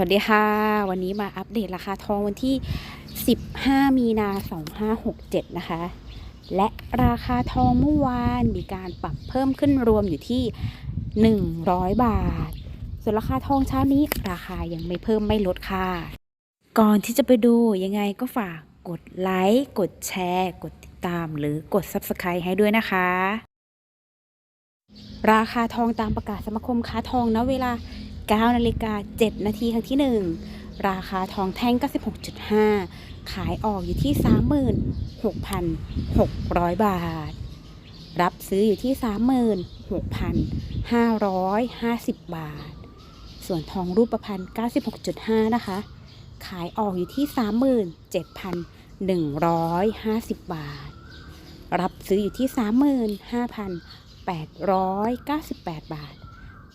วัสดีค่ะ วันนี้มาอัปเดตราคาทองวันที่ 15 มีนา 2567 นะคะ และราคาทองเมื่อวานมีการปรับเพิ่มขึ้นรวมอยู่ที่ 100 บาท ส่วนราคาทองเช้านี้ราคายังไม่เพิ่มไม่ลดค่ะ ก่อนที่จะไปดูยังไงก็ฝากกดไลค์กดแชร์ กดติดตามหรือกด Subscribe ให้ด้วยนะคะ ราคาทองตามประกาศสมาคมค้าทองณเวลา 9นาฬิกา7นาทีครั้งที่ 1 ราคาทองแท่ง 96.5 ขายออกอยู่ที่ 36,600 บาท รับซื้ออยู่ที่ 36,550 บาท ส่วนทองรูปพรรณ96.5 นะคะ ขายออกอยู่ที่ 37,150 บาท รับซื้ออยู่ที่ 35,898 บาท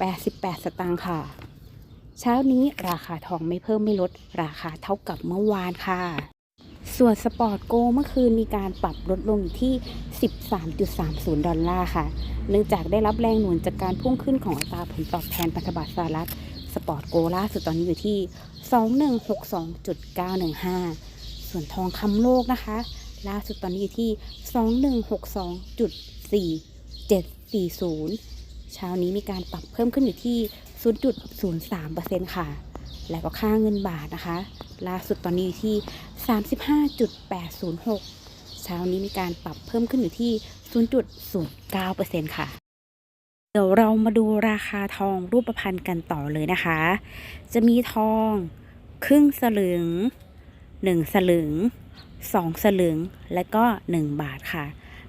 88 สตางค์ค่ะ เช้านี้ราคาทองไม่เพิ่มไม่ลด ราคาเท่ากับเมื่อวานค่ะ ส่วนสปอร์ตโกเมื่อคืนมีการปรับลดลงอยู่ที่ 13.30 ดอลลาร์ค่ะ เนื่องจากได้รับแรงหนุนจากการพุ่งขึ้นของอัตราผลตอบแทนพันธบัตรสหรัฐสปอร์ตโกล่าสุดตอนนี้อยู่ที่ 2162.915 ส่วนทองคำโลกนะคะ ล่าสุดตอนนี้อยู่ที่ 2162.4740 เช้านี้มีการปรับเพิ่มขึ้นอยู่ที่ 0.03%ค่ะ แล้วก็ค่าเงินบาทนะคะ ล่าสุดตอนนี้อยู่ที่ 35.806 เช้านี้มีการปรับเพิ่มขึ้นอยู่ที่ 0.09%ค่ะเดี๋ยวเรามาดูราคาทองรูปพรรณกันต่อเลยนะคะ จะมีทองครึ่งสลึง 1 สลึง 2 สลึง และก็ 1 บาทค่ะ